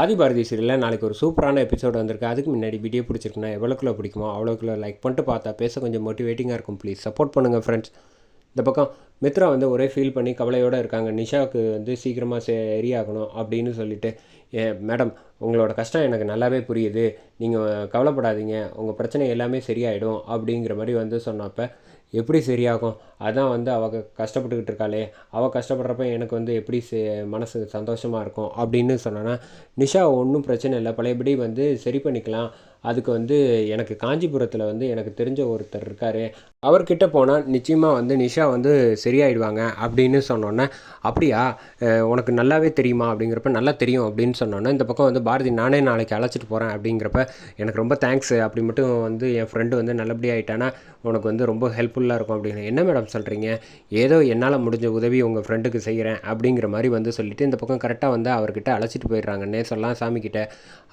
ஆதிபாரதி சீரியலில் நாளைக்கு ஒரு சூப்பரான எபிசோடு வந்திருக்கு. அதுக்கு முன்னாடி வீடியோ பிடிச்சிருக்குன்னா எவ்வளோக்குள்ள பிடிக்குமோ அவ்வளோக்குள்ள லைக் பண்ணிட்டு பார்த்தா பேச கொஞ்சம் மோட்டிவேட்டிங்காக இருக்கும். ப்ளீஸ் சப்போர்ட் பண்ணுங்கள் ஃப்ரெண்ட்ஸ் இந்த பக்கம் மித்ரா வந்து ஒரே ஃபீல் பண்ணி கவலையோடு இருக்காங்க. நிஷாவுக்கு வந்து சீக்கிரமாக சரியாகணும் அப்படின்னு சொல்லிட்டு ஏ மேடம் உங்களோட கஷ்டம் எனக்கு நல்லாவே புரியுது. நீங்கள் கவலைப்படாதீங்க. உங்கள் பிரச்சனை எல்லாமே சரியாயிடும். அப்படிங்கிற மாதிரி வந்து சொன்னப்போ எப்படி சரியாகும்? அதான் வந்து அவள் கஷ்டப்பட்டுக்கிட்டு இருக்காளே. அவள் கஷ்டப்படுறப்ப எனக்கு வந்து எப்படி சே மனசு சந்தோஷமாக இருக்கும் அப்படின்னு சொன்னோன்னா நிஷா ஒன்றும் பிரச்சனை இல்லை. பழையபடி வந்து சரி பண்ணிக்கலாம். அதுக்கு வந்து எனக்கு காஞ்சிபுரத்தில் வந்து எனக்கு தெரிஞ்ச ஒருத்தர் இருக்கார். அவர்கிட்ட போனால் நிச்சயமாக வந்து நிஷா வந்து சரியாயிடுவாங்க அப்படின்னு சொன்னோன்னே அப்படியா? உனக்கு நல்லாவே தெரியுமா? அப்படிங்கிறப்ப நல்லா தெரியும் அப்படின்னு சொன்னோன்னே இந்த பக்கம் வந்து பாரதி நானே நாளைக்கு அழைச்சிட்டு போகிறேன் அப்படிங்கிறப்ப எனக்கு ரொம்ப தேங்க்ஸ் அப்படி மட்டும் வந்து என் ஃப்ரெண்டு வந்து நல்லபடியாக ஆகிட்டானா உனக்கு வந்து ரொம்ப ஹெல்ப்ஃபுல்லாக இருக்கும் அப்படின்னு. என்ன மேடம் சொல்கிறீங்க ஏதோ என்னால் முடிஞ்ச உதவி உங்கள் ஃப்ரெண்டுக்கு செய்கிறேன் அப்படிங்கிற மாதிரி வந்து சொல்லிவிட்டு இந்த பக்கம் கரெக்டாக வந்து அவர்கிட்ட அழைச்சிட்டு போயிடுறாங்கன்னே சொல்லலாம் சாமிக்கிட்ட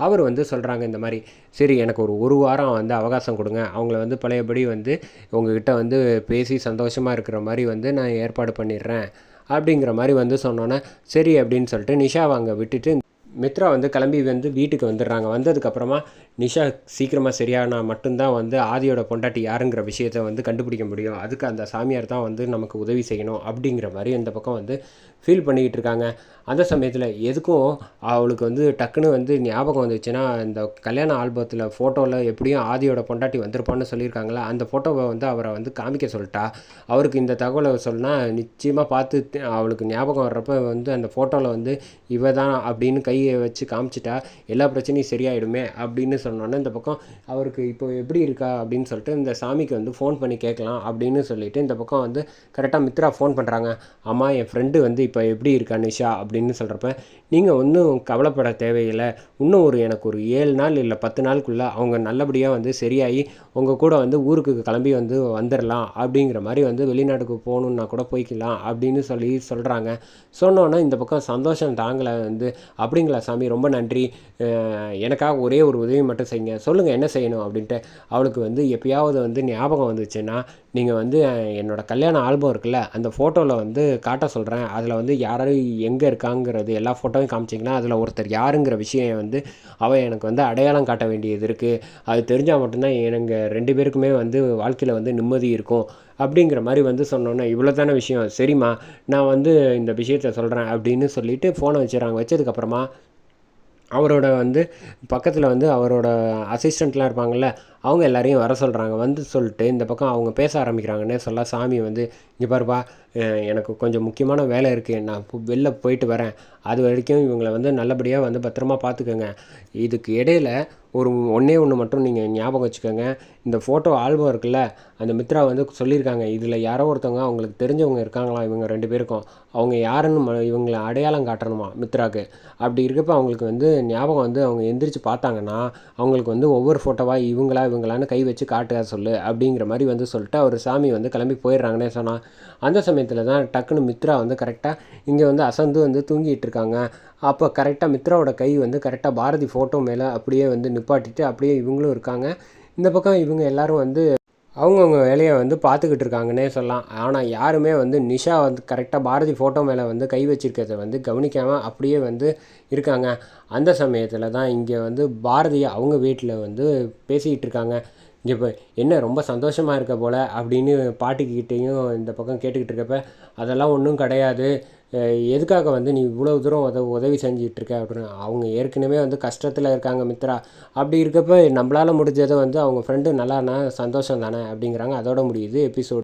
அவர் வந்து சொல்கிறாங்க இந்த மாதிரி சரி எனக்கு ஒரு ஒரு வாரம் வந்து அவகாசம் கொடுங்க. அவங்கள வந்து பழையபடி வந்து உங்ககிட்ட வந்து பேசி சந்தோஷமாக இருக்கிற மாதிரி வந்து நான் ஏற்பாடு பண்ணிடுறேன். அப்படிங்கிற மாதிரி வந்து சொன்னோன்னே சரி அப்படின்னு சொல்லிட்டு நிஷாவை அங்கே விட்டுட்டு மித்ரா வந்து கிளம்பி வந்து வீட்டுக்கு வந்துடுறாங்க. வந்ததுக்கப்புறமா நிஷா சீக்கிரமாக சரியானா மட்டும்தான் வந்து ஆதியோட பொண்டாட்டி யாருங்கிற விஷயத்த வந்து கண்டுபிடிக்க முடியும். அதுக்கு அந்த சாமியார் தான் வந்து நமக்கு உதவி செய்யணும் அப்படிங்கிற மாதிரி இந்த பக்கம் வந்து ஃபீல் பண்ணிக்கிட்டு இருக்காங்க. அந்த சமயத்தில் எதுக்கும் அவளுக்கு வந்து டக்குன்னு வந்து ஞாபகம் வந்துச்சுன்னா இந்த கல்யாண ஆல்பத்தில் ஃபோட்டோவில் எப்படியும் ஆதியோட பொண்டாட்டி வந்திருப்பான்னு சொல்லியிருக்காங்களா அந்த ஃபோட்டோவை வந்து அவரை வந்து காமிக்க சொல்லிட்டா. அவருக்கு இந்த தகவலை சொன்னால் நிச்சயமாக பார்த்து அவளுக்கு ஞாபகம் வர்றப்ப வந்து அந்த ஃபோட்டோவில் வந்து இவ தான் அப்படின்னு கை கையை வச்சு காமிச்சிட்டா எல்லா பிரச்சனையும் சரியாயிடுமே அப்படின்னு சொன்னோன்னே இந்த பக்கம் அவருக்கு இப்போ எப்படி இருக்கா அப்படின்னு சொல்லிட்டு இந்த சாமிக்கு வந்து ஃபோன் பண்ணி கேட்கலாம் அப்படின்னு சொல்லிட்டு இந்த பக்கம் வந்து கரெக்டாக மித்ரா ஃபோன் பண்ணுறாங்க அம்மா என் ஃப்ரெண்டு வந்து இப்போ எப்படி இருக்கா நிஷா அப்படின்னு சொல்கிறப்ப நீங்கள் ஒன்றும் கவலைப்பட தேவையில்லை. இன்னும் ஒரு எனக்கு ஒரு ஏழு நாள் இல்லை பத்து நாளுக்குள்ளே அவங்க நல்லபடியாக வந்து சரியாகி உங்கள் கூட வந்து ஊருக்கு கிளம்பி வந்து வந்துடலாம் அப்படிங்கிற மாதிரி வந்து வெளிநாட்டுக்கு போகணுன்னா கூட போய்க்கலாம் அப்படின்னு சொல்லி சொல்கிறாங்க சொன்னோன்னே இந்த பக்கம் சந்தோஷம் தாங்கலை வந்து. சரிங்களா சாமி? ரொம்ப நன்றி. எனக்காக ஒரே ஒரு உதவி மட்டும் செய்யுங்க. சொல்லுங்கள் என்ன செய்யணும் அப்படின்ட்டு அவளுக்கு வந்து எப்பயாவது வந்து ஞாபகம் வந்துச்சுன்னா நீங்கள் வந்து என்னோடய கல்யாண ஆல்பம் இருக்குல்ல அந்த ஃபோட்டோவில் வந்து காட்ட சொல்கிறேன் அதில் வந்து யாரும் எங்கே இருக்காங்கிறது எல்லா ஃபோட்டோவையும் காமிச்சிங்கன்னா அதில் ஒருத்தர் யாருங்கிற விஷயம் வந்து அவள் எனக்கு வந்து அடையாளம் காட்ட வேண்டியது இருக்குது அது தெரிஞ்சால் மட்டும்தான் எனக்கு ரெண்டு பேருக்குமே வந்து வாழ்க்கையில் வந்து நிம்மதி இருக்கும். அப்படிங்கிற மாதிரி வந்து சொன்னோன்னே இவ்வளோ தானே விஷயம். சரிம்மா நான் வந்து இந்த விஷயத்த சொல்கிறேன் அப்படின்னு சொல்லிவிட்டு ஃபோனை வச்சுறாங்க. வச்சதுக்கப்புறமா அவரோட வந்து பக்கத்தில் வந்து அவரோட அசிஸ்டண்ட்லாம் இருப்பாங்கள்ல அவங்க எல்லாரையும் வர சொல்கிறாங்க வந்து சொல்லிட்டு இந்த பக்கம் அவங்க பேச ஆரம்பிக்கிறாங்கன்னே சொல்ல சாமி வந்து இங்கே பாருப்பா எனக்கு கொஞ்சம் முக்கியமான வேலை இருக்குது நான் வெளில போயிட்டு வரேன். அது வரைக்கும் இவங்களை வந்து நல்லபடியாக வந்து பத்திரமா பார்த்துக்கோங்க இதுக்கு இடையில ஒரு ஒன்றே ஒன்று மட்டும் நீங்கள் ஞாபகம் வச்சுக்கோங்க. இந்த ஃபோட்டோ ஆல்பம் இருக்குல்ல அந்த மித்ரா வந்து சொல்லியிருக்காங்க. இதில் யாரோ ஒருத்தவங்க அவங்களுக்கு தெரிஞ்சவங்க இருக்காங்களா இவங்க ரெண்டு பேருக்கும். அவங்க யாருன்னு இவங்களை அடையாளம் காட்டணுமா மித்ராவுக்கு அப்படி இருக்கப்போ அவங்களுக்கு வந்து ஞாபகம் வந்து அவங்க எந்திரிச்சு பார்த்தாங்கன்னா அவங்களுக்கு வந்து ஒவ்வொரு ஃபோட்டோவாக இவங்களா இவங்களான்னு கை வச்சு காட்டுக சொல்லு அப்படிங்கிற மாதிரி வந்து சொல்லிட்டு அவர் சாமி வந்து கிளம்பி போயிடுறாங்கன்னே சொன்னான். அந்த சமயத்தில் தான் டக்குன்னு மித்ரா வந்து கரெக்டாக இங்கே வந்து அசந்து வந்து தூங்கிட்டு இருக்காங்க. அப்போ கரெக்டாக மித்ராவோட கை வந்து கரெக்டாக பாரதி ஃபோட்டோ மேலே அப்படியே வந்து நிப்பாட்டிட்டு அப்படியே இவங்களும் இருக்காங்க. இந்த பக்கம் இவங்க எல்லோரும் வந்து அவங்கவுங்க வேலையை வந்து பார்த்துக்கிட்டு இருக்காங்கன்னே சொல்லலாம். ஆனால் யாருமே வந்து நிஷா வந்து கரெக்டாக பாரதி ஃபோட்டோ மேலே வந்து கை வச்சிருக்கிறத வந்து கவனிக்காமல் அப்படியே வந்து இருக்காங்க. அந்த சமயத்தில் தான் இங்கே வந்து பாரதி அவங்க வீட்டில் வந்து பேசிக்கிட்டு இருக்காங்க இங்கே இப்போ என்ன ரொம்ப சந்தோஷமாக இருக்க போல் அப்படின்னு பாட்டிக்கிட்டேயும் இந்த பக்கம் கேட்டுக்கிட்டு இருக்கப்ப அதெல்லாம் ஒன்றும் கிடையாது. எதுக்காக வந்து நீ இவ்வளோ தூரம் உதவி உதவி செஞ்சிகிட்ருக்க அப்படின்னு. அவங்க ஏற்கனவே வந்து கஷ்டத்தில் இருக்காங்க மித்ரா. அப்படி இருக்கப்போ நம்மளால் முடிஞ்சதை வந்து அவங்க ஃப்ரெண்டு நல்லானா சந்தோஷம் தானே அப்படிங்கிறாங்க. அதோட முடியுது எபிசோட்